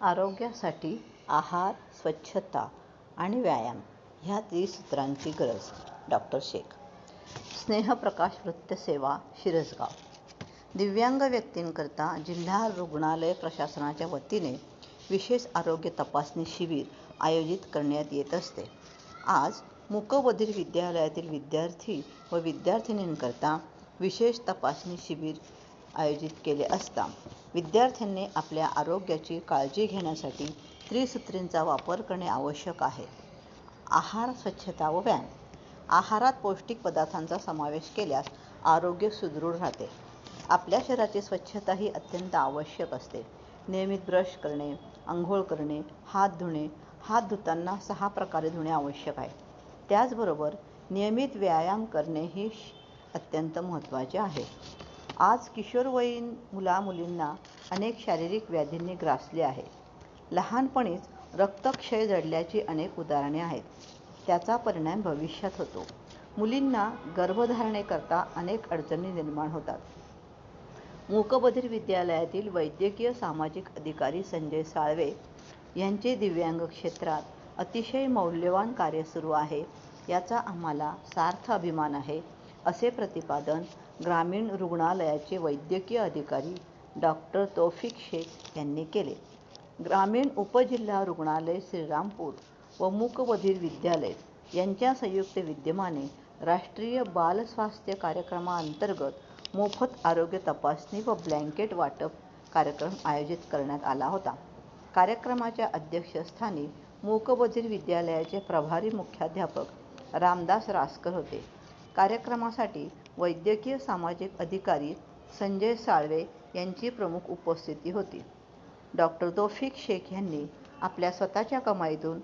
आरोग्यासाठी आहार स्वच्छता आणि व्यायाम ह्या त्रिसूत्रांची गरज डॉक्टर शेख. स्नेहप्रकाश वृत्तसेवा शिरसगाव. दिव्यांग व्यक्तींकरता जिल्हा रुग्णालय प्रशासनाच्या वतीने विशेष आरोग्य तपासणी शिबिर आयोजित करण्यात येत असते. आज मूकबधिर विद्यालयातील विद्यार्थी व विद्यार्थिनींकरता विशेष तपासणी शिबिर आयोजित केले असता विद्यार्थ्यांनी आपल्या आरोग्याची काळजी घेण्यासाठी त्रिसूत्रींचा वापर करणे आवश्यक आहे. आहार स्वच्छता व व्यायाम. आहारात पौष्टिक पदार्थांचा समावेश केल्यास आरोग्य सुदृढ राहते. आपल्या शरीराची स्वच्छता ही अत्यंत आवश्यक असते. नियमित ब्रश करणे आंघोळ करणे हात धुणे हात धुताना सहा प्रकारे धुणे आवश्यक आहे. त्याचबरोबर नियमित व्यायाम करणे ही अत्यंत महत्त्वाचे आहे. आज किशोरवयीन मुलामुलींना अनेक शारीरिक व्याधींनी ग्रासले आहे. लहानपणीच रक्तक्षय जडल्याची अनेक उदाहरणे आहेत. त्याचा परिणाम भविष्यात होतो. मुलींना गर्भधारणेकरता अनेक अडचणी निर्माण होतात. मूकबधीर विद्यालयातील वैद्यकीय सामाजिक अधिकारी संजय साळवे यांचे दिव्यांग क्षेत्रात अतिशय मौल्यवान कार्य सुरू आहे याचा आम्हाला सार्थ अभिमान आहे. असे प्रतिपादन ग्रामीण रुग्णालयाचे वैद्यकीय अधिकारी डॉक्टर तौफिक शेख यांनी केले. ग्रामीण उपजिल्हा रुग्णालय श्रीरामपूर व मूकबधीर विद्यालय यांच्या संयुक्त विद्यमाने राष्ट्रीय बाल स्वास्थ्य कार्यक्रमाअंतर्गत मोफत आरोग्य तपासणी व ब्लँकेट वाटप कार्यक्रम आयोजित करण्यात आला होता. कार्यक्रमाच्या अध्यक्षस्थानी मूकबधिर विद्यालयाचे प्रभारी मुख्याध्यापक रामदास रासकर होते. कार्यक्रमासाठी वैद्यकीय सामाजिक अधिकारी संजय साळवे यांची प्रमुख उपस्थिती होती. डॉक्टर तोफिक शेख यांनी आपल्या स्वतःच्या कमाईतून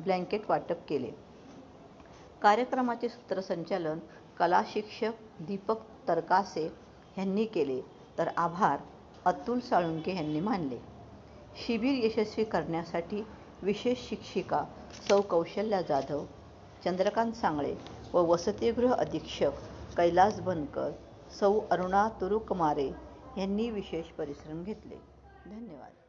ब्लँकेट वाटप केले. कार्यक्रमाचे सूत्रसंचालन कला शिक्षक दीपक तरकासे यांनी केले तर आभार अतुल साळुंके यांनी मानले. शिबिर यशस्वी करण्यासाठी विशेष शिक्षिका सौ कौशल्या जाधव चंद्रकांत सांगळे व वसतिगृह अधीक्षक कैलास बनकर सौ अरुणा तुरुकमारे यांनी विशेष परिश्रम घेतले. धन्यवाद.